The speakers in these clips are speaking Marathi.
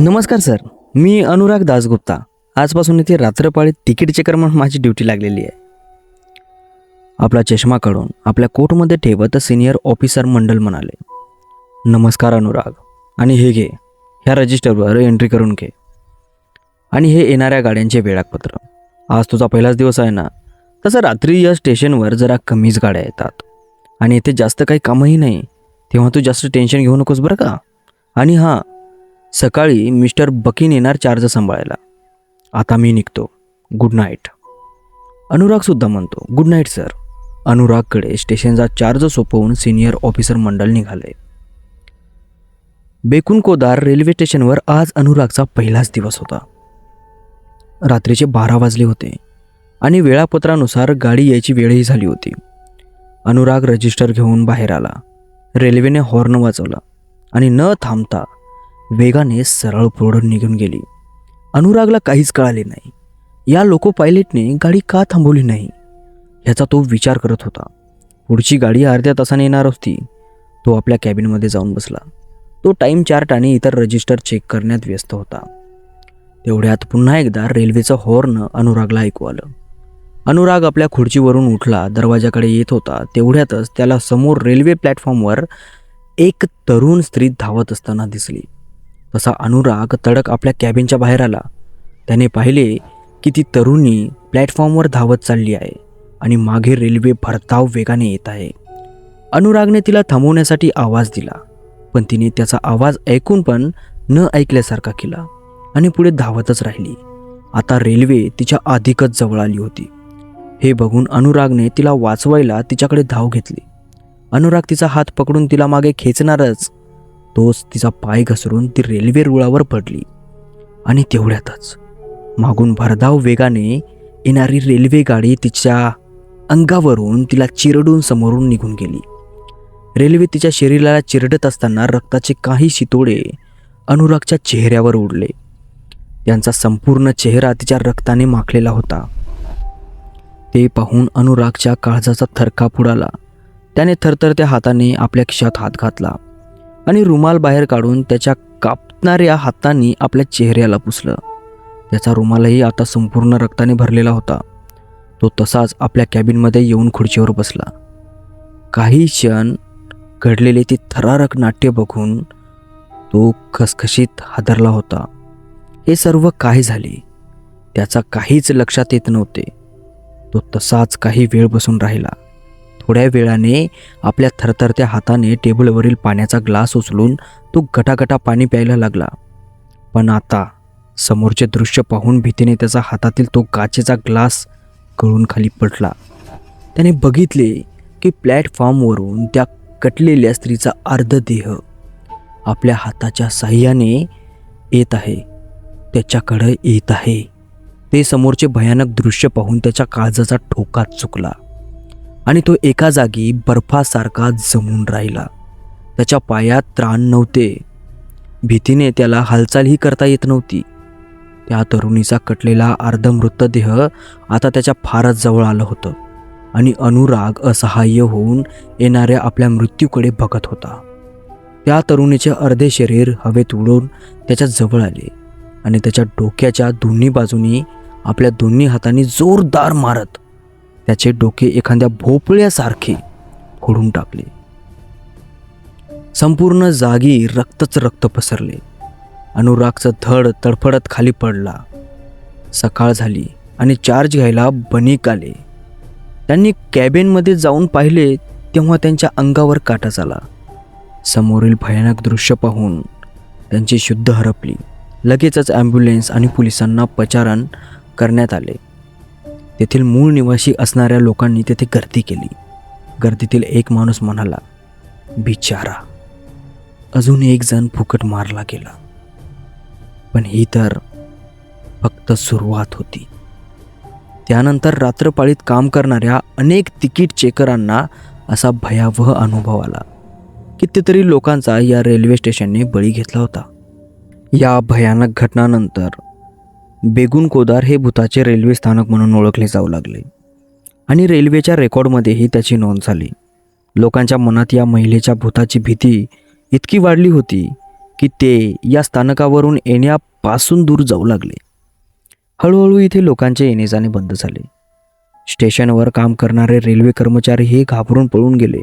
नमस्कार सर मी अनुराग दासगुप्ता. आजपासून इथे रात्रपाळीत तिकीट चेकर म्हणून माझी ड्युटी लागलेली आहे. आपला चष्मा काढून आपल्या कोटमध्ये ठेवत सिनियर ऑफिसर मंडल म्हणाले नमस्कार अनुराग आणि हे घे ह्या रजिस्टरवर एंट्री करून घे. आणि हे येणाऱ्या गाड्यांचे वेळापत्र आज तुझा पहिलाच दिवस आहे ना? तसं रात्री या स्टेशनवर जरा कमीच गाड्या येतात. आणि इथे जास्त काही कामही नाही. तेव्हा तू जास्त टेन्शन घेऊ नकोस बरं का? आणि हां सकाळी मिस्टर बकीन येणार चार्ज सांभाळायला. आता मी निघतो. गुड नाईट अनुरागसुद्धा म्हणतो गुड नाईट सर अनुरागकडे स्टेशनचा चार्ज सोपवून सिनियर ऑफिसर मंडळ निघाले. बेकून कोदार रेल्वे स्टेशनवर आज अनुरागचा पहिलाच दिवस होता. रात्रीचे बारा वाजले होते आणि वेळापत्रानुसार गाडी यायची वेळही झाली होती. अनुराग रजिस्टर घेऊन बाहेर आला. रेल्वेने हॉर्न वाजवला आणि न थांबता वेगाने सरळ पुरडून निघून गेली. अनुरागला काहीच कळाले नाही. या लोको पायलटने गाडी का थांबवली नाही? ह्याचा तो विचार करत होता. पुढची गाडी अर्ध्या तासाने येणार होती. तो आपल्या कॅबिनमध्ये जाऊन बसला. तो टाईम चार्ट आणि इतर रजिस्टर चेक करण्यात व्यस्त होता. तेवढ्यात पुन्हा एकदा रेल्वेचं हॉर्न अनुरागला ऐकू आलं. अनुराग आपल्या खुर्चीवरून उठला दरवाजाकडे येत होता. तेवढ्यातच त्याला समोर रेल्वे प्लॅटफॉर्मवर एक तरुण स्त्री धावत असताना दिसली. तसा अनुराग तडक आपल्या कॅबिनच्या बाहेर आला. त्याने पाहिले की ती तरुणी प्लॅटफॉर्मवर धावत चालली आहे आणि मागे रेल्वे भरधाव वेगाने येत आहे. अनुरागने तिला थांबवण्यासाठी आवाज दिला पण तिने त्याचा आवाज ऐकून पण न ऐकल्यासारखा केला आणि पुढे धावतच राहिली. आता रेल्वे तिच्या अधिकच जवळ आली होती. हे बघून अनुरागने तिला वाचवायला तिच्याकडे धाव घेतली. अनुराग तिचा हात पकडून तिला मागे खेचणारच तोच तिचा पाय घसरून ती रेल्वे रुळावर पडली. आणि तेवढ्यातच मागून भरधाव वेगाने येणारी रेल्वे गाडी तिच्या अंगावरून तिला चिरडून समोरून निघून गेली. रेल्वे तिच्या शरीराला चिरडत असताना रक्ताचे काही शितोडे अनुरागच्या चेहऱ्यावर उडले. त्यांचा संपूर्ण चेहरा तिच्या रक्ताने माखलेला होता. ते पाहून अनुरागच्या काळजाचा थरकाप उडाला. त्याने थरथरत्या हाताने आपल्या खिशात हात घातला. आणि रुमाल बाहेर काढून त्याच्या कापणाऱ्या हातांनी आपल्या चेहऱ्याला पुसलं. त्याचा रुमालही आता संपूर्ण रक्ताने भरलेला होता. तो तसाच आपल्या कॅबिनमध्ये येऊन खुर्चीवर बसला. काही क्षण घडलेले ते थरारक नाट्य बघून तो खसखशीत हादरला होता. हे सर्व काय झाले? त्याचा काहीच लक्षात येत नव्हते. तो तसाच काही वेळ बसून राहिला. थोड्या वेळाने आपल्या थरथरत्या हाताने टेबलवरील पाण्याचा ग्लास उचलून तो गटागटा पाणी प्यायला लागला. पण आता समोरचे दृश्य पाहून भीतीने त्याचा हातातील तो काचेचा ग्लास गळून खाली पडला. त्याने बघितले की प्लॅटफॉर्मवरून त्या कटलेल्या स्त्रीचा अर्धदेह आपल्या हाताच्या साह्याने येत आहे. त्याच्याकडं येत आहे. ते समोरचे भयानक दृश्य पाहून त्याच्या काळजाचा ठोका चुकला. आणि तो एका जागी बर्फासारखा जमून राहिला. त्याच्या पायात त्राण नव्हते. भीतीने त्याला हालचालही करता येत नव्हती. त्या तरुणीचा कटलेला अर्ध मृतदेह आता त्याच्या फारच जवळ आलं होतं आणि अनुराग असहाय्य होऊन येणाऱ्या आपल्या मृत्यूकडे बघत होता. त्या तरुणीचे अर्धे शरीर हवेत उडून त्याच्याजवळ आले आणि त्याच्या डोक्याच्या दोन्ही बाजूनी आपल्या दोन्ही हातांनी जोरदार मारत त्याचे डोके एखाद्या भोपळ्यासारखे फोडून टाकले. संपूर्ण जागी रक्तच रक्त पसरले. अनुरागचं धड तडफडत खाली पडला. सकाळ झाली आणि चार्ज घ्यायला बनिक आले. त्यांनी कॅबिनमध्ये जाऊन पाहिले तेव्हा त्यांच्या अंगावर काटा झाला. समोरील भयानक दृश्य पाहून त्यांची शुद्ध हरपली. लगेचच ॲम्ब्युलन्स आणि पोलिसांना पचारण करण्यात आले. तेथील मूळ निवासी असणाऱ्या लोकांनी तेथे गर्दी केली. गर्दीतील एक माणूस म्हणाला बिचारा अजून एक जण फुकट मारला गेला. पण ही तर फक्त सुरुवात होती. त्यानंतर रात्रपाळीत काम करणाऱ्या अनेक तिकीट चेकरांना असा भयावह अनुभव आला कितीतरी लोकांचा या रेल्वे स्टेशनने बळी घेतला होता. या भयानक घटनानंतर बेगुन कोदार हे भूताचे रेल्वे स्थानक म्हणून ओळखले जाऊ लागले. आणि रेल्वेच्या रेकॉर्डमध्येही त्याची नोंद झाली. लोकांच्या मनात या महिलेच्या भूताची भीती इतकी वाढली होती की ते या स्थानकावरून येण्यापासून दूर जाऊ लागले. हळूहळू इथे लोकांचे येणे जाणे बंद झाले. स्टेशनवर काम करणारे रेल्वे कर्मचारी हे घाबरून पळून गेले.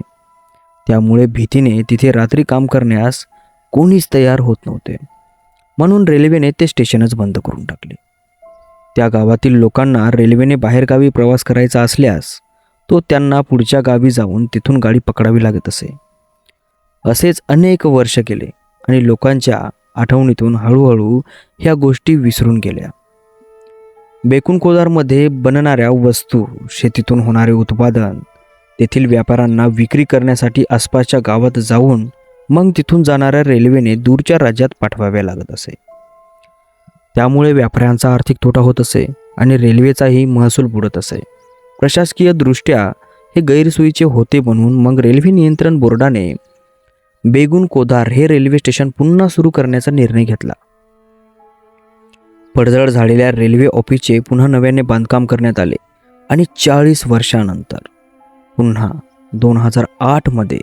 त्यामुळे भीतीने तिथे रात्री काम करण्यास कोणीच तयार होत नव्हते. म्हणून रेल्वेने ते स्टेशनच बंद करून टाकले. त्या गावातील लोकांना रेल्वेने बाहेरगावी प्रवास करायचा असल्यास तो त्यांना पुढच्या गावी जाऊन तिथून गाडी पकडावी लागत असे. असेच अनेक वर्ष गेले आणि लोकांच्या आठवणीतून हळूहळू ह्या गोष्टी विसरून गेल्या. बेकुणकोदारमध्ये बनणाऱ्या वस्तू शेतीतून होणारे उत्पादन तेथील व्यापाऱ्यांना विक्री करण्यासाठी आसपासच्या गावात जाऊन मग तिथून जाणाऱ्या रेल्वेने दूरच्या राज्यात पाठवाव्या लागत असे. त्यामुळे व्यापाऱ्यांचा आर्थिक तोटा होत असे आणि रेल्वेचाही महसूल बुडत असे. प्रशासकीय दृष्ट्या हे गैरसोयीचे होते म्हणून मग रेल्वे नियंत्रण बोर्डाने बेगुन कोदार हे रेल्वे स्टेशन पुन्हा सुरू करण्याचा निर्णय घेतला. पडझड झालेल्या रेल्वे ऑफिसचे पुन्हा नव्याने बांधकाम करण्यात आले आणि चाळीस वर्षानंतर पुन्हा दोन हजार आठमध्ये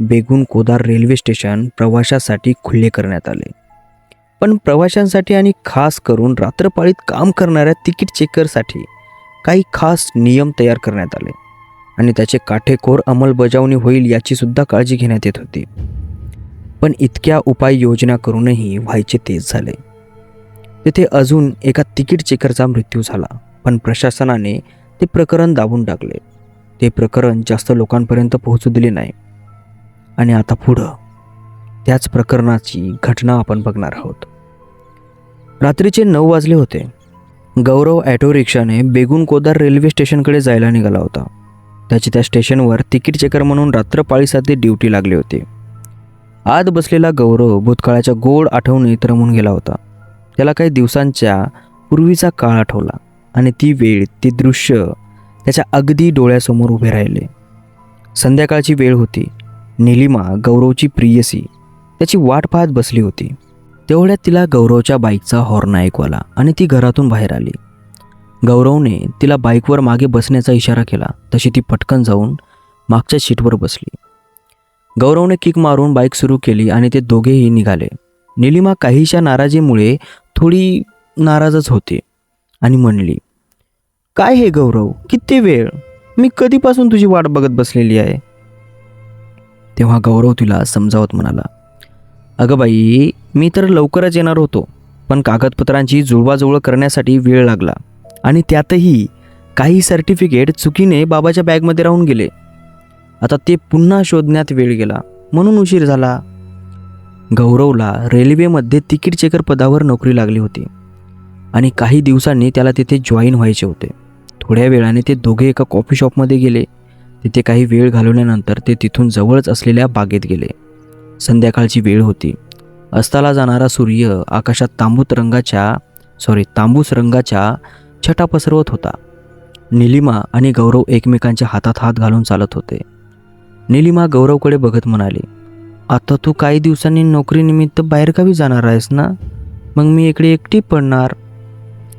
बेगुन कोदार रेल्वे स्टेशन प्रवाशासाठी खुले करण्यात आले. पण प्रवाशांसाठी आणि खास करून रात्रपाळीत काम करणाऱ्या तिकीट चेकरसाठी काही खास नियम तयार करण्यात आले. आणि त्याचे काटेकोर अंमलबजावणी होईल याची सुद्धा काळजी घेण्यात येत होती. पण इतक्या उपाययोजना करूनही व्हायचे तेच झाले. तेथे अजून एका तिकीट चेकरचा मृत्यू झाला पण प्रशासनाने ते प्रकरण दाबून टाकले. ते प्रकरण जास्त लोकांपर्यंत पोहोचू दिले नाही. आणि आता पुढं त्याच प्रकरणाची घटना आपण बघणार आहोत. रात्रीचे नऊ वाजले होते. गौरव ॲटो रिक्षाने बेगून कोदार रेल्वे स्टेशनकडे जायला निघाला होता. त्याची त्या स्टेशनवर तिकीट चेकर म्हणून रात्रपाळीसाठी ड्युटी लागली होती. आत बसलेला गौरव भूतकाळाच्या गोड आठवणीत रमून गेला होता. त्याला काही दिवसांच्या पूर्वीचा काळ आठवला आणि ती वेळ ती दृश्य त्याच्या अगदी डोळ्यासमोर उभे राहिले. संध्याकाळची वेळ होती. निलिमा गौरवची प्रियसी त्याची वाट पाहत बसली होती. तेवढ्यात तिला गौरवच्या बाईकचा हॉर्न ऐकू आला आणि ती घरातून बाहेर आली. गौरवने तिला बाईकवर मागे बसण्याचा इशारा केला तशी ती पटकन जाऊन मागच्या सीटवर बसली. गौरवने किक मारून बाईक सुरू केली आणि ते दोघेही निघाले. निलिमा काहीशा नाराजीमुळे थोडी नाराजच होती आणि म्हणली काय हे गौरव? किती वेळ? मी कधीपासून तुझी वाट बघत बसलेली आहे? तेव्हा गौरव तिला समजावत म्हणाला अगं बाई मी तर लवकरच येणार होतो पण कागदपत्रांची जुळवाजुळव करण्यासाठी वेळ लागला. आणि त्यातही काही सर्टिफिकेट चुकीने बाबाच्या बॅगमध्ये राहून गेले. आता ते पुन्हा शोधण्यात वेळ गेला. म्हणून उशीर झाला. गौरवला रेल्वेमध्ये तिकीट चेकर पदावर नोकरी लागली होती. आणि काही दिवसांनी त्याला तिथे जॉईन व्हायचे होते. थोड्या वेळाने ते दोघे एका कॉफी शॉपमध्ये गेले. तिथे काही वेळ घालवल्यानंतर ते तिथून जवळच असलेल्या बागेत गेले. संध्याकाळची वेळ होती. अस्ताला जाणारा सूर्य आकाशात तांबूत रंगाच्या सॉरी तांबूस रंगाच्या छटा पसरवत होता. निलिमा आणि गौरव एकमेकांच्या हातात हात घालून चालत होते. निलिमा गौरवकडे बघत म्हणाली आता तू काही दिवसांनी नोकरीनिमित्त बाहेरगावी जाणार आहेस ना? मग मी इकडे एकटी पडणार.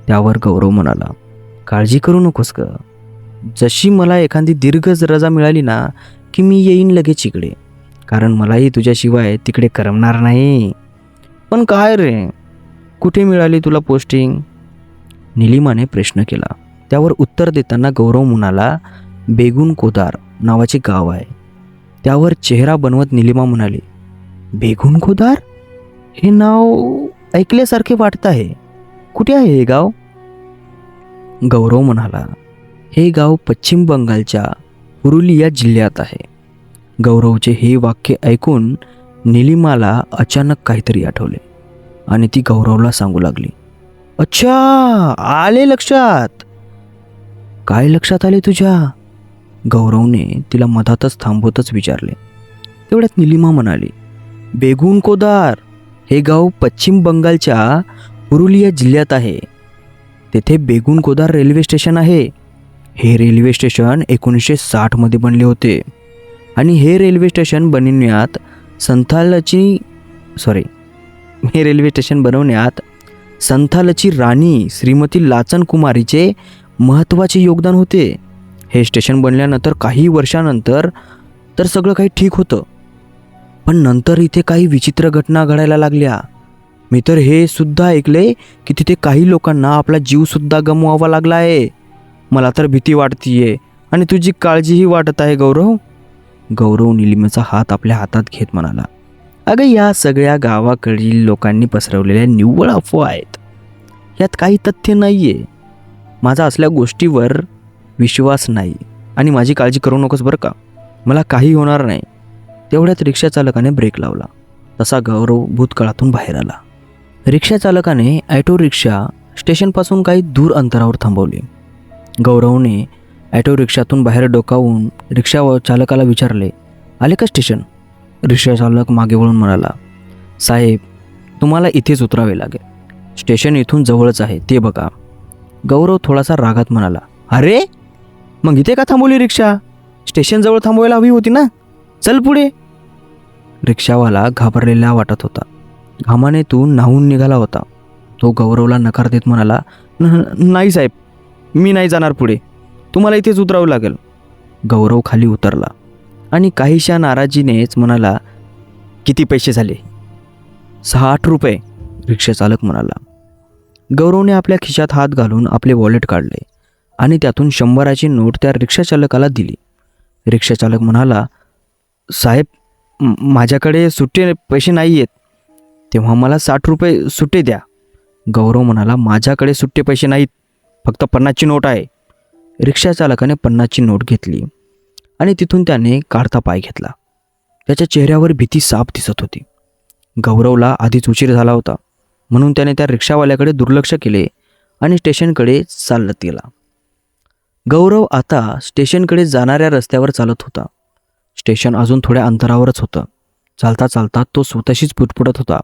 त्यावर गौरव म्हणाला काळजी करू नकोस ग. जशी मला एखादी दीर्घ रजा मिळाली ना की मी येईन लगेच इकडे. कारण मलाही तुझ्याशिवाय तिकडे करमणार नाही. पण काय रे? कुठे मिळाली तुला पोस्टिंग निलिमाने प्रश्न केला. त्यावर उत्तर देताना गौरव म्हणाला बेगुन कोदार नावाचे गाव आहे. त्यावर चेहरा बनवत निलिमा म्हणाली बेगुन कोदार? हे नाव ऐकल्यासारखे वाटत आहे. कुठे आहे हे गाव? गौरव म्हणाला हे गाव पश्चिम बंगालच्या पुरुलिया जिल्ह्यात आहे. गौरवचे हे वाक्य ऐकून निलिमाला अचानक काहीतरी आठवले आणि ती गौरवला सांगू लागली अच्छा आले लक्षात. काय लक्षात आले तुझ्या? गौरवने तिला मधातच थांबवतच विचारले. तेवढ्यात निलिमा म्हणाली बेगुन कोदार हे गाव पश्चिम बंगालच्या पुरुलिया जिल्ह्यात आहे. तेथे बेगुन कोदार रेल्वे स्टेशन आहे. हे रेल्वे स्टेशन एकोणीसशे साठमध्ये बनले होते. आणि हे रेल्वे स्टेशन बनवण्यात संथालची सॉरी हे रेल्वे स्टेशन बनवण्यात संथालची राणी श्रीमती लाचन कुमारीचे महत्त्वाचे योगदान होते. हे स्टेशन बनल्यानंतर काही वर्षानंतर तर सगळं काही ठीक होतं. पण नंतर इथे काही विचित्र घटना घडायला लागल्या. मी तर हे सुद्धा ऐकले की तिथे काही लोकांना आपला जीवसुद्धा गमवावा लागला आहे. मला तर भीती वाटतीये आणि तुझी काळजीही वाटत आहे गौरव. गौरव निलिमेचा हात आपल्या हातात घेत म्हणाला अगं या सगळ्या गावाकडील लोकांनी पसरवलेल्या निव्वळ अफवा आहेत. यात काही तथ्य नाही आहे माझा असल्या गोष्टीवर विश्वास नाही आणि माझी काळजी करू नकोस बरं का. मला काही होणार नाही. तेवढ्यात रिक्षा चालकाने ब्रेक लावला. तसा गौरव भूतकाळातून बाहेर आला. रिक्षा चालकाने ॲटो रिक्षा स्टेशनपासून काही दूर अंतरावर थांबवली. गौरवने ॲटो रिक्षातून बाहेर डोकावून रिक्षा चालकाला विचारले आले का स्टेशन? रिक्षा चालक मागे वळून म्हणाला साहेब तुम्हाला इथेच उतरावे लागेल. स्टेशन इथून जवळच आहे ते बघा. गौरव थोडासा रागात म्हणाला अरे मग इथे का थांबवली रिक्षा? स्टेशनजवळ थांबवायला हवी होती ना? चल पुढे. रिक्षावाला घाबरलेला वाटत होता. घामाने तू नाहून निघाला होता. तो गौरवला नकार देत म्हणाला नाही साहेब मी नाही जाणार पुढे. तुम्हाला इथेच उतरावं लागेल. गौरव खाली उतरला आणि काहीशा नाराजीनेच म्हणाला किती पैसे झाले? सहा आठ रुपये रिक्षाचालक म्हणाला. गौरवने आपल्या खिशात हात घालून आपले वॉलेट काढले आणि त्यातून शंभराची नोट त्या रिक्षाचालकाला दिली. रिक्षाचालक म्हणाला साहेब माझ्याकडे सुट्टे पैसे नाही आहेत तेव्हा मला साठ रुपये सुट्टे द्या. गौरव म्हणाला माझ्याकडे सुट्टे पैसे नाहीत. फक्त पन्नासची नोट आहे. रिक्षाचालकाने पन्नाची नोट घेतली आणि तिथून त्याने काढता पाय घेतला. त्याच्या चेहऱ्यावर भीती साफ दिसत होती. गौरवला आधीच उशीर झाला होता म्हणून त्याने त्या रिक्षावाल्याकडे दुर्लक्ष केले आणि स्टेशनकडे चालत गेला. गौरव आता स्टेशनकडे जाणाऱ्या रस्त्यावर चालत होता. स्टेशन अजून थोड्या अंतरावरच होतं. चालता चालता तो स्वतःशीच पुटपुटत होता.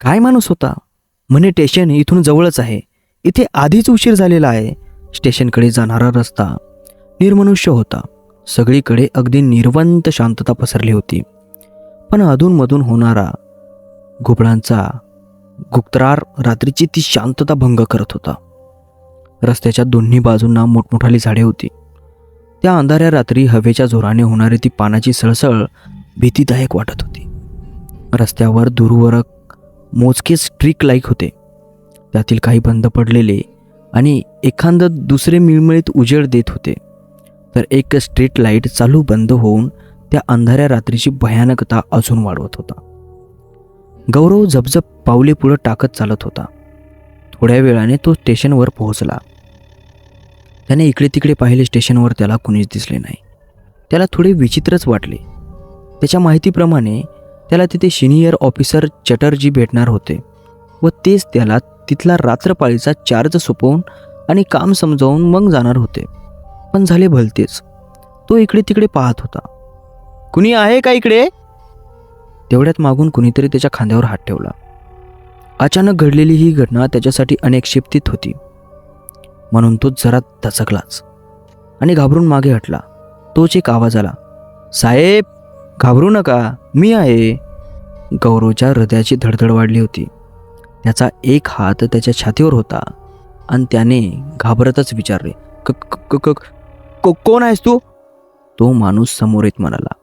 काय माणूस होता? म्हणे स्टेशन इथून जवळच आहे. इथे आधीच उशीर झालेला आहे. स्टेशनकडे जाणारा रस्ता निर्मनुष्य होता. सगळीकडे अगदी निर्वंत शांतता पसरली होती. पण अधूनमधून होणारा घुबळांचा गुप्तरार रात्रीची ती शांतता भंग करत होता. रस्त्याच्या दोन्ही बाजूंना मोठमोठाली झाडे होती. त्या अंधाऱ्या रात्री हवेच्या जोराने होणारी ती पानाची सळसळ भीतीदायक वाटत होती. रस्त्यावर दूरवरक मोजकेच स्ट्रीक लाईक होते. त्यातील काही बंद पडलेले आणि एखादं दुसरे मिळमिळीत उजेड देत होते. तर एक स्ट्रीट लाइट चालू बंद होऊन त्या अंधाऱ्या रात्रीची भयानकता अजून वाढवत होता. गौरव झपझप पावले पुढं टाकत चालत होता. थोड्या वेळाने तो स्टेशनवर पोहोचला. त्याने इकडे तिकडे पाहिले स्टेशनवर त्याला कुणीच दिसले नाही. त्याला थोडे विचित्रच वाटले. त्याच्या माहितीप्रमाणे त्याला तिथे सिनियर ऑफिसर चटर्जी भेटणार होते व तेच त्याला तिथला रात्रपाळीचा चार्ज सोपवून आणि काम समजावून मग जाणार होते. पण झाले भलतेच. तो इकडे तिकडे पाहत होता. कुणी आहे का इकडे? तेवढ्यात मागून कुणीतरी त्याच्या खांद्यावर हात ठेवला. अचानक घडलेली ही घटना त्याच्यासाठी अनपेक्षित होती. म्हणून तो जरा दचकलाच आणि घाबरून मागे हटला. तोच एक आवाज आला. साहेब घाबरू नका. मी आहे. गौरवच्या हृदयाची धडधड वाढली होती. त्याचा एक हात त्याच्या छातीवर होता. आणि त्याने घाबरतच विचारले "क- क- क- क- कोण आहेस तू? तो माणूस समोर येत म्हणाला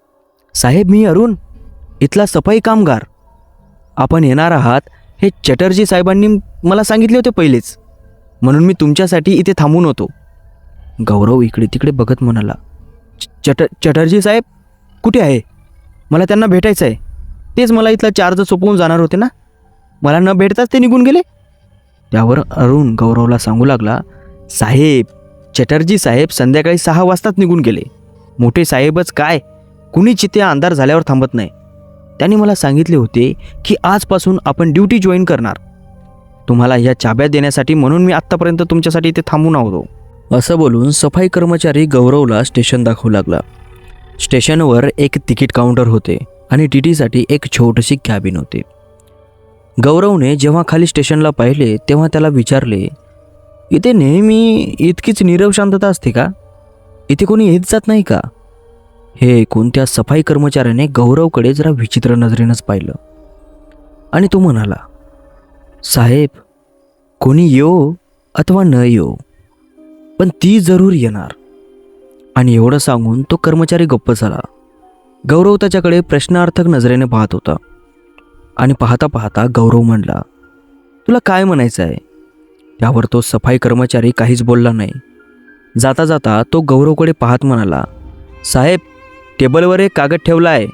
साहेब मी अरुण इथला सफाई कामगार. आपण येणार आहात हे चटर्जी साहेबांनी मला सांगितले होते पहिलेच. म्हणून मी तुमच्यासाठी इथे थांबून होतो. गौरव इकडे तिकडे बघत म्हणाला "च- चट चटर्जी साहेब कुठे आहे? मला त्यांना भेटायचं आहे तेच मला इथला चार्ज सोपवून जाणार होते ना? मला न भेटताच ते निघून गेले? त्यावर अरुण गौरवला सांगू लागला साहेब चटर्जी साहेब संध्याकाळी सहा वाजताच निघून गेले. मोठे साहेबच काय? कुणीच इथे अंधार झाल्यावर थांबत नाही. त्यांनी मला सांगितले होते की आजपासून आपण ड्युटी जॉईन करणार. तुम्हाला या चाब्या देण्यासाठी म्हणून मी आत्तापर्यंत तुमच्यासाठी इथे थांबून आहोत असं बोलून सफाई कर्मचारी गौरवला स्टेशन दाखवू लागला. स्टेशनवर एक तिकीट काउंटर होते आणि टी टीसाठी एक छोटीशी कॅबिन होती. गौरवने जेव्हा खाली स्टेशनला पाहिले तेव्हा त्याला विचारले इथे नेहमी इतकीच नीरव शांतता असते का? इथे कोणी येत जात नाही का? हे ऐकून त्या सफाई कर्मचाऱ्याने गौरवकडे जरा विचित्र नजरेनंच पाहिलं. आणि तो म्हणाला साहेब कोणी येऊ अथवा न येऊ पण ती जरूर येणार. आणि एवढं सांगून तो कर्मचारी गप्प झाला. गौरव त्याच्याकडे प्रश्नार्थक नजरेने पाहत होता. आणि पाहता पाहता गौरव म्हणला तुला काय म्हणायचं आहे? त्यावर तो सफाई कर्मचारी काहीच बोलला नाही. जाता जाता तो गौरवकडे पाहत म्हणाला साहेब टेबलवर एक कागद ठेवला आहे.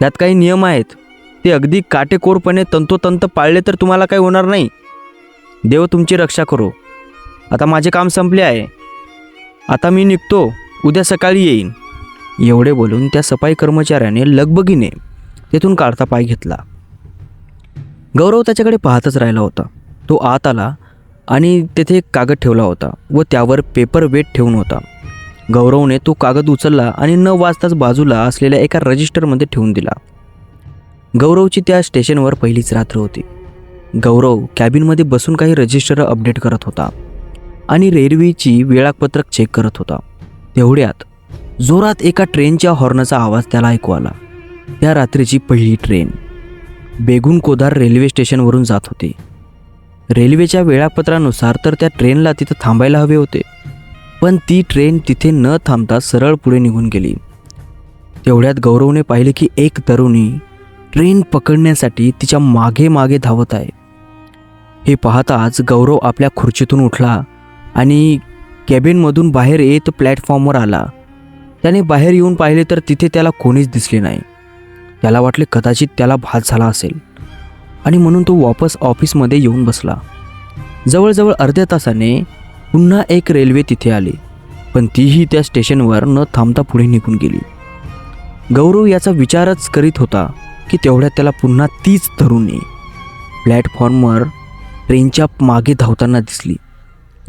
त्यात काही नियम आहेत. ते अगदी काटेकोरपणे तंतोतंत पाळले तर तुम्हाला काही होणार नाही. देव तुमची रक्षा करो. आता माझे काम संपले आहे. आता मी निघतो. उद्या सकाळी येईन. एवढे बोलून त्या सफाई कर्मचाऱ्याने लगबगीने तेथून काढता पाय घेतला. गौरव त्याच्याकडे पाहतच राहिला होता. तो आत आला आणि तेथे एक कागद ठेवला होता व त्यावर पेपर वेट ठेवून होता. गौरवने तो कागद उचलला आणि न वाचताच बाजूला असलेल्या एका रजिस्टरमध्ये ठेवून दिला. गौरवची त्या स्टेशनवर पहिलीच रात्र होती. गौरव कॅबिनमध्ये बसून काही रजिस्टर अपडेट करत होता आणि रेल्वेची वेळापत्रक चेक करत होता. तेवढ्यात जोरात एका ट्रेनच्या हॉर्नचा आवाज त्याला ऐकू आला. त्या रात्रीची पहिली ट्रेन. बेगुन कोदार रेल्वे स्टेशनवरून जात होती. रेल्वेच्या वेळापत्रानुसार तर त्या ट्रेनला तिथं थांबायला हवे होते पण ती ट्रेन तिथे न थांबता सरळ पुढे निघून गेली. तेवढ्यात गौरवने पाहिले की एक तरुणी ट्रेन पकडण्यासाठी तिच्यामागे मागे धावत आहे. हे पाहताच गौरव आपल्या खुर्चीतून उठला आणि कॅबिनमधून बाहेर येत प्लॅटफॉर्मवर आला. त्याने बाहेर येऊन पाहिले तर तिथे त्याला कोणीच दिसले नाही. त्याला वाटले कदाचित त्याला भात झाला असेल. आणि म्हणून तो वापस ऑफिसमध्ये येऊन बसला. जवळजवळ अर्ध्या तासाने पुन्हा एक रेल्वे तिथे आली. पण तीही त्या स्टेशनवर न थांबता पुढे निघून गेली. गौरव याचा विचारच करीत होता की तेवढ्यात त्याला पुन्हा तीच तरुणी प्लॅटफॉर्मवर ट्रेनच्या मागे धावताना दिसली.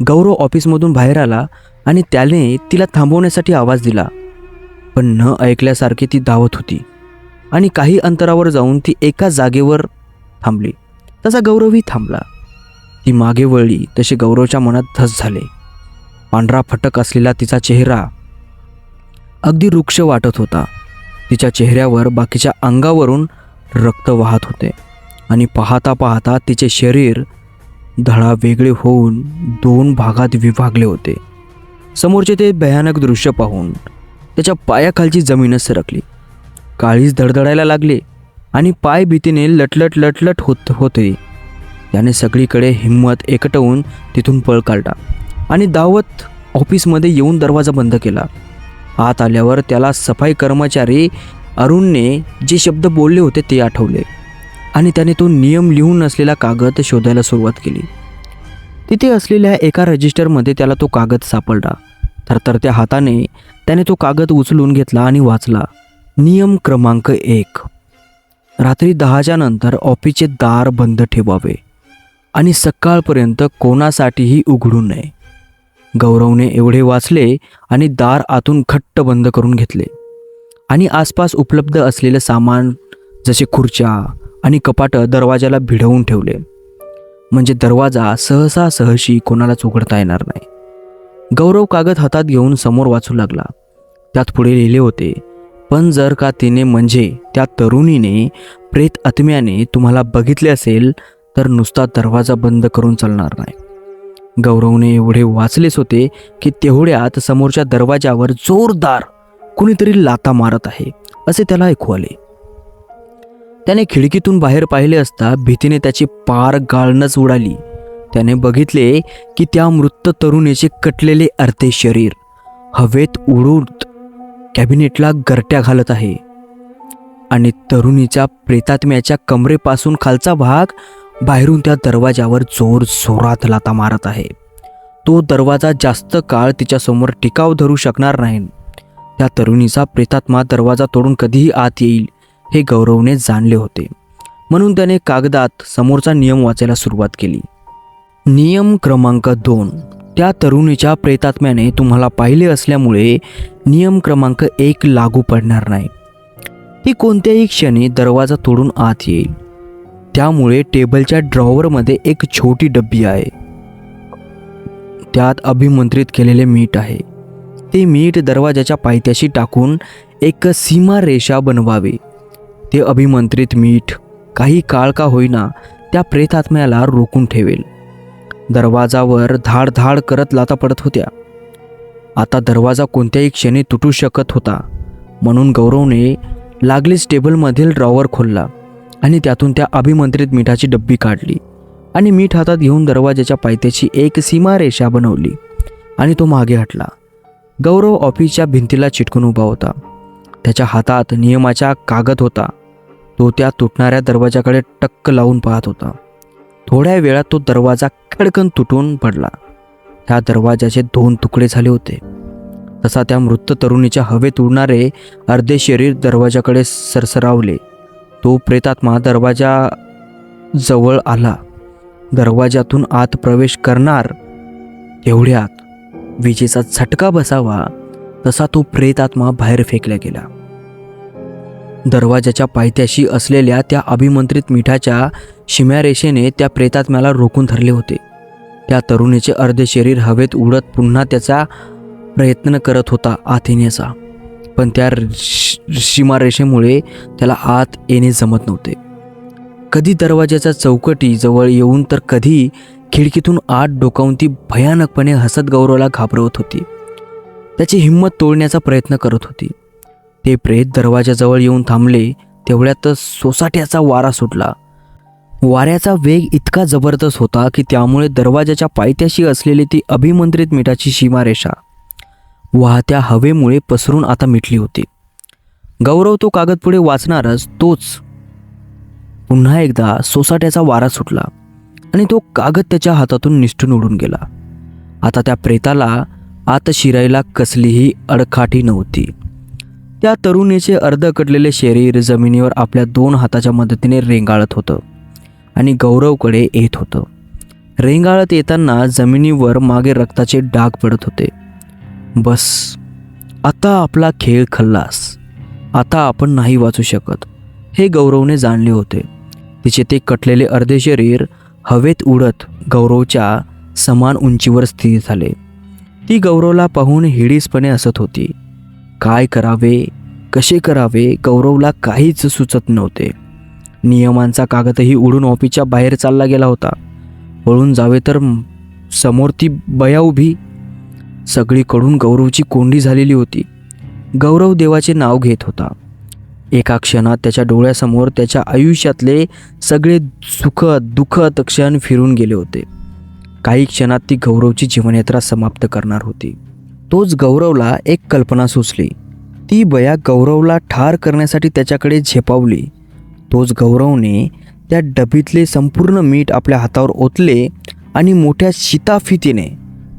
गौरव ऑफिसमधून बाहेर आला आणि त्याने तिला थांबवण्यासाठी आवाज दिला. पण न ऐकल्यासारखी ती धावत होती. आणि काही अंतरावर जाऊन ती एका जागेवर थांबली. तसा गौरवही थांबला. ती मागे वळली तसे गौरवच्या मनात धस झाले. पांढरा फटक असलेला तिचा चेहरा अगदी वृक्ष वाटत होता. तिच्या चेहऱ्यावर बाकीच्या अंगावरून रक्त वाहत होते आणि पाहता पाहता तिचे शरीर धडा वेगळे होऊन दोन भागात विभागले होते. समोरचे ते भयानक दृश्य पाहून त्याच्या पायाखालची जमीनच सरकली. काळीच धडधडायला लागले आणि पाय भीतीने लटलट लटलट होत होते. त्याने सगळीकडे हिंमत एकटवून तिथून पळ काढला आणि दावत ऑफिसमध्ये येऊन दरवाजा बंद केला. आत आल्यावर त्याला सफाई कर्मचारी अरुणने जे शब्द बोलले होते ते आठवले आणि त्याने तो नियम लिहून असलेला कागद शोधायला सुरुवात केली. तिथे असलेल्या एका रजिस्टरमध्ये त्याला तो कागद सापडला. थरथरत्या हाताने त्याने तो कागद उचलून घेतला आणि वाचला. नियम क्रमांक एक. रात्री दहाच्या नंतर ऑफिसचे दार बंद ठेवावे आणि सकाळपर्यंत कोणासाठीही उघडू नये. गौरवने एवढे वाचले आणि दार आतून खट्ट बंद करून घेतले. आणि आसपास उपलब्ध असलेले सामान जसे खुर्च्या आणि कपाटं दरवाजाला भिडवून ठेवले. म्हणजे दरवाजा सहसा सहशी कोणालाच उघडता येणार नाही. गौरव कागद हातात घेऊन समोर वाचू लागला. त्यात पुढे लिहिले होते पण जर का तिने म्हणजे त्या तरुणीने प्रेत आत्म्याने तुम्हाला बघितले असेल तर नुसता दरवाजा बंद करून चालणार नाही. गौरवने एवढे वाचलेच होते की तेवढ्यात समोरच्या दरवाजावर जोरदार कुणीतरी लाता मारत आहे असे त्याला ऐकू आले. त्याने खिडकीतून बाहेर पाहिले असता भीतीने त्याची पार गाळणच उडाली. त्याने बघितले की त्या मृत तरुणीचे कटलेले अर्धे शरीर हवेत उडून कॅबिनेटला गरट्या घालत आहे. आणि तरुणीच्या प्रेतात्म्याच्या कमरेपासून खालचा भाग बाहेरून त्या दरवाजावर जोर जोरात लाता मारत आहे. तो दरवाजा जास्त काळ तिच्यासमोर टिकाव धरू शकणार नाही. त्या तरुणीचा प्रेतात्मा दरवाजा तोडून कधीही आत येईल हे गौरवने जाणले होते. म्हणून त्याने कागदात समोरचा नियम वाचायला सुरुवात केली. नियम क्रमांक दोन. त्या तरुणीच्या प्रेतात्म्याने तुम्हाला पाहिले असल्यामुळे नियम क्रमांक एक लागू पडणार नाही. ती कोणत्याही क्षणी दरवाजा तोडून आत येईल. त्यामुळे टेबलच्या ड्रॉवरमध्ये एक छोटी डब्बी आहे. त्यात अभिमंत्रित केलेले मीठ आहे. ते मीठ दरवाजाच्या पायथ्याशी टाकून एक सीमारेषा बनवावे. ते अभिमंत्रित मीठ काही काळ का होईना त्या प्रेतात्म्याला रोखून ठेवेल. दरवाजावर धाड धाड करत लाता पडत होत्या. आता दरवाजा कोणत्याही क्षणी तुटू शकत होता. म्हणून गौरवने लागलीच टेबलमधील ड्रॉवर खोलला आणि त्यातून त्या अभिमंत्रित मिठाची डब्बी काढली आणि मीठ हातात घेऊन दरवाजाच्या पायथ्याची एक सीमारेषा बनवली आणि तो मागे हटला. गौरव ऑफिसच्या भिंतीला चिटकून उभा होता. त्याच्या हातात नियमाचा कागद होता. तो त्या तुटणाऱ्या दरवाजाकडे टक्क लावून पाहत होता. थोड्या वेळात तो दरवाजा खडकन तुटून पडला. ह्या दरवाजाचे दोन तुकडे झाले होते. तसा त्या मृत तरुणीच्या हवेत उडणारे अर्धे शरीर दरवाजाकडे सरसरावले. तो प्रेतात्मा दरवाजा जवळ आला. दरवाजातून आत प्रवेश करणार तेवढ्यात विजेचा झटका बसावा तसा तो प्रेतात्मा बाहेर फेकला गेला. दरवाजाच्या पायथ्याशी असलेल्या त्या अभिमंत्रित मिठाच्या शिम्यारेषेने त्या प्रेतात्म्याला रोखून धरले होते. त्या तरुणीचे अर्धे शरीर हवेत उडत पुन्हा त्याचा प्रयत्न करत होता आत येण्याचा पण त्या सीमारेषेमुळे त्याला आत येणे जमत नव्हते. कधी दरवाजाच्या चौकटी जवळ येऊन तर कधी खिडकीतून आत डोकावून ती भयानकपणे हसत गौरवला घाबरवत होती. त्याची हिंमत तोडण्याचा प्रयत्न करत होती. ते प्रेत दरवाजाजवळ येऊन थांबले तेवढ्यातच सोसाट्याचा वारा सुटला. वाऱ्याचा वेग इतका जबरदस्त होता की त्यामुळे दरवाजाच्या पायथ्याशी असलेली ती अभिमंत्रित मिठाची सीमारेषा वाहत्या हवेमुळे पसरून आता मिटली होती. गौरव तो कागद पुढे वाचणारच तोच. पुन्हा एकदा सोसाट्याचा वारा सुटला आणि तो कागद त्याच्या हातातून निष्ठून उडून गेला. आता त्या प्रेताला आत शिरायला कसलीही अडखाटी नव्हती. त्या तरुणीचे अर्ध कटलेले शरीर जमिनीवर आपल्या दोन हाताच्या मदतीने रेंगाळत होतं आणि गौरवकडे येत होतं. रेंगाळत येताना जमिनीवर मागे रक्ताचे डाग पडत होते. बस आता आपला खेळ खल्लास. आता आपण नाही वाचू शकत हे गौरवने जाणले होते. तिचे ते कटलेले अर्धे शरीर हवेत उडत गौरवच्या समान उंचीवर स्थिर झाले. ती गौरवला पाहून हिडीसपणे हसत होती. काय करावे कसे करावे गौरवला काहीच सुचत नव्हते. नियमांचा कागदही उडून ऑफिसच्या बाहेर चालला गेला होता. पळून जावे तर समोर ती बया उभी. सगळीकडून गौरवची कोंडी झालेली होती. गौरव देवाचे नाव घेत होता. एका क्षणात त्याच्या डोळ्यासमोर त्याच्या आयुष्यातले सगळे सुखद दुःखद क्षण फिरून गेले होते. काही क्षणात ती गौरवची जीवनयात्रा समाप्त करणार होती. तोच गौरवला एक कल्पना सुचली. ती बया गौरवला ठार करण्यासाठी त्याच्याकडे झेपावली. तोच गौरवने त्या डबीतले संपूर्ण मीठ आपल्या हातावर ओतले आणि मोठ्या शिताफितीने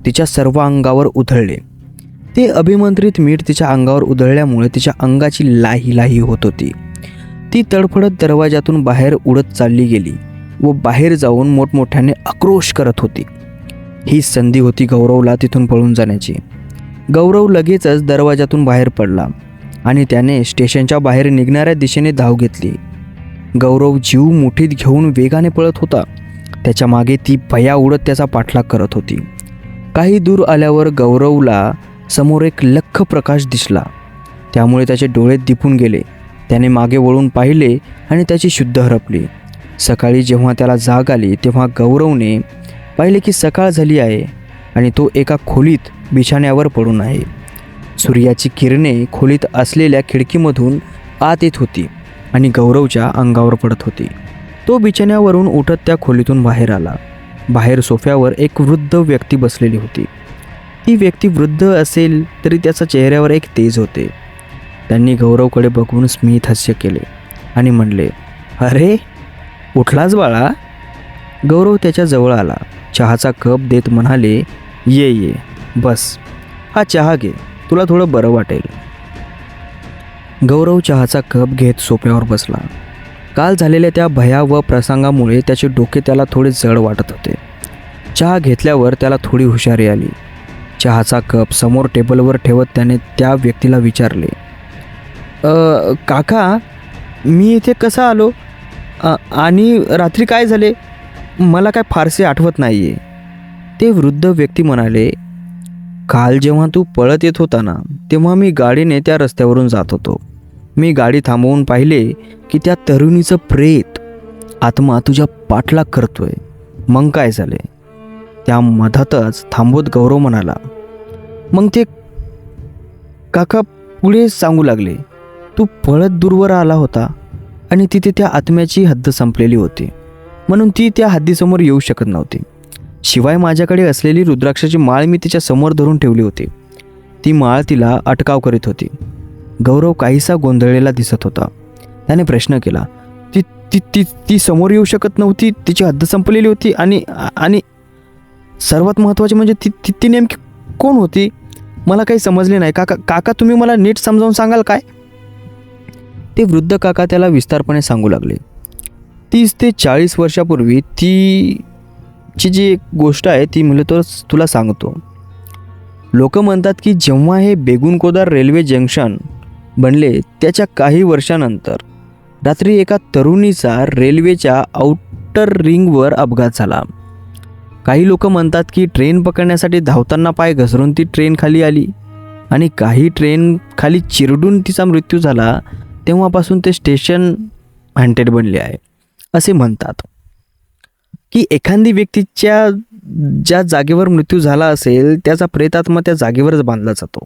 तिच्या सर्व अंगावर उधळले. ते अभिमंत्रित मीठ तिच्या अंगावर उधळल्यामुळे तिच्या अंगाची लाही लाही होत होती. ती तडफडत दरवाजातून बाहेर उडत चालली गेली व बाहेर जाऊन मोठमोठ्याने आक्रोश करत होती. ही संधी होती गौरवला तिथून पळून जाण्याची. गौरव लगेचच दरवाजातून बाहेर पडला आणि त्याने स्टेशनच्या बाहेर निघणाऱ्या दिशेने धाव घेतली. गौरव जीव मुठीत घेऊन वेगाने पळत होता. त्याच्यामागे ती भया उडत त्याचा पाठलाग करत होती. काही दूर आल्यावर गौरवला समोर एक लख्ख प्रकाश दिसला. त्यामुळे त्याचे डोळे दिपून गेले. त्याने मागे वळून पाहिले आणि त्याची शुद्ध हरपली. सकाळी जेव्हा त्याला जाग आली तेव्हा गौरवने पाहिले की सकाळ झाली आहे आणि तो एका खोलीत बिछाण्यावर पडून आहे. सूर्याची किरणे खोलीत असलेल्या खिडकीमधून आत येत होती आणि गौरवच्या अंगावर पडत होती. तो बिछाण्यावरून उठत त्या खोलीतून बाहेर आला. बाहेर सोफ्यावर एक वृद्ध व्यक्ती बसलेली होती. ती व्यक्ती वृद्ध असेल तरी त्याच्या चेहऱ्यावर एक तेज होते. त्यांनी गौरवकडे बघून स्मित हास्य केले आणि म्हणले अरे उठलाच बाळा. गौरव त्याच्याजवळ आला. चहाचा कप देत म्हणाले ये ये. बस हा चहा घे तुला थोडं बरं वाटेल. गौरव चहाचा कप घेत सोप्यावर बसला. काल झालेल्या त्या भयाव प्रसंगामुळे त्याचे डोके त्याला थोडे जड वाटत होते. चहा घेतल्यावर त्याला थोडी हुशारी आली. चहाचा कप समोर टेबलवर ठेवत त्याने त्या व्यक्तीला विचारले काका मी इथे कसा आलो? आणि रात्री काय झाले? मला काय फारसे आठवत नाही आहे ते वृद्ध व्यक्ती म्हणाले काल जेव्हा तू पळत येत होता ना तेव्हा मी गाडीने त्या रस्त्यावरून जात होतो. मी गाडी थांबवून पाहिले की त्या तरुणीचं प्रेत आत्मा तुझ्या पाठलाग करतोय. मग काय झाले? त्या मधातच थांबवत गौरव म्हणाला मग ते काका पुढे सांगू लागले. तू पळत दूरवर आला होता आणि तिथे त्या आत्म्याची हद्द संपलेली होती. म्हणून ती त्या हद्दीसमोर येऊ शकत नव्हती. शिवाय माझ्याकडे असलेली रुद्राक्षाची माळ मी तिच्या समोर धरून ठेवली होती. ती माळ तिला अटकाव करीत होती. गौरव काहीसा गोंधळलेला दिसत होता. त्याने प्रश्न केला ती ती ती ती समोर येऊ शकत नव्हती तिची हद्द संपलेली होती आणि आणि सर्वात महत्त्वाचे म्हणजे ती ती ती नेमकी कोण होती? मला काही समजले नाही. काका काका तुम्ही मला नीट समजावून सांगाल काय? ते वृद्ध काका त्याला विस्तारपणे सांगू लागले. तीस ते चाळीस वर्षापूर्वी ती ची जी एक गोष्ट आहे ती म्हणलं तर तुला सांगतो. लोक म्हणतात की जेव्हा हे बेगुनकोदार रेल्वे जंक्शन बनले त्याच्या काही वर्षानंतर रात्री एका तरुणीचा रेल्वेच्या आउटर रिंगवर अपघात झाला. काही लोक म्हणतात की ट्रेन पकडण्यासाठी धावताना पाय घसरून ती ट्रेन खाली आली आणि काही ट्रेन खाली चिरडून तिचा मृत्यू झाला तेव्हापासून ते स्टेशन हँटेड बनले आहे असे म्हणतात. की एखादी व्यक्तीच्या ज्या जागेवर मृत्यू झाला असेल त्याचा प्रेतात्मा त्या जागेवरच बांधला जातो.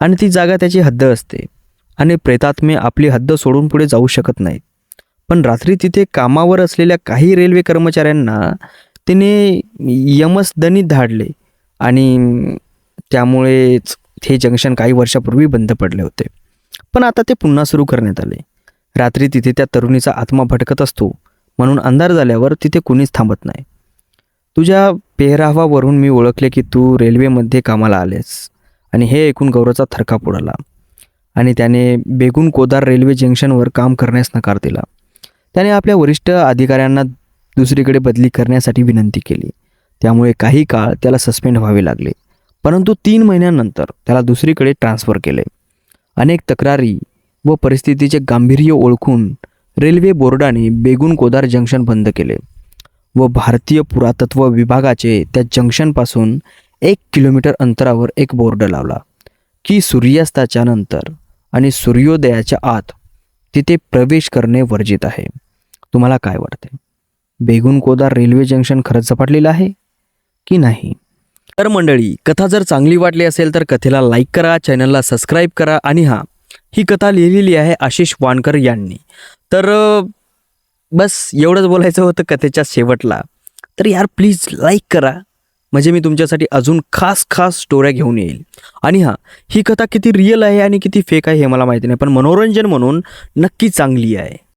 आणि ती जागा त्याची हद्द असते. आणि प्रेतात्मे आपली हद्द सोडून पुढे जाऊ शकत नाहीत. पण रात्री तिथे कामावर असलेल्या काही रेल्वे कर्मचाऱ्यांना तिने यमसदनीत धाडले आणि त्यामुळेच हे जंक्शन काही वर्षापूर्वी बंद पडले होते. पण आता ते पुन्हा सुरू करण्यात आले. रात्री तिथे त्या तरुणीचा आत्मा भटकत असतो. म्हणून अंधार झाल्यावर तिथे कुणीच थांबत नाही. तुझ्या पेहरावावरून मी ओळखले की तू रेल्वेमध्ये कामाला आलेस आणि हे ऐकून गौरवचा थरकाप उडाला आणि त्याने बेगून कोदार रेल्वे जंक्शनवर काम करण्यास नकार दिला. त्याने आपल्या वरिष्ठ अधिकाऱ्यांना दुसरीकडे बदली करण्यासाठी विनंती केली. त्यामुळे काही काळ त्याला सस्पेंड व्हावे लागले. परंतु तीन महिन्यानंतर त्याला दुसरीकडे ट्रान्स्फर केले. अनेक तक्रारी व परिस्थितीचे गांभीर्य ओळखून रेल्वे बोर्डाने बेगुनकोदार जंक्शन बंद केले व भारतीय पुरातत्व विभागाचे त्या जंक्शनपासून एक किलोमीटर अंतरावर एक बोर्ड लावला की सूर्यास्ताच्या नंतर आणि सूर्योदयाच्या आत तिथे प्रवेश करणे वर्जित आहे. तुम्हाला काय वाटते? बेगुनकोदार रेल्वे जंक्शन खरंच झपाटलेलं आहे की नाही? तर मंडळी कथा जर चांगली वाटली असेल तर कथेला लाईक करा चॅनलला सबस्क्राईब करा आणि हां ही कथा लिहिलेली आहे आशिष वानकर यांनी. तर बस एवढंच बोलायचं होतं कथेच्या शेवटला. तर यार प्लीज लाईक करा. म्हणजे मी तुमच्यासाठी अजून खास खास स्टोऱ्या घेऊन येईल. आणि हां ही कथा किती रिअल आहे आणि किती फेक आहे हे मला माहिती नाही पण मनोरंजन म्हणून नक्की चांगली आहे.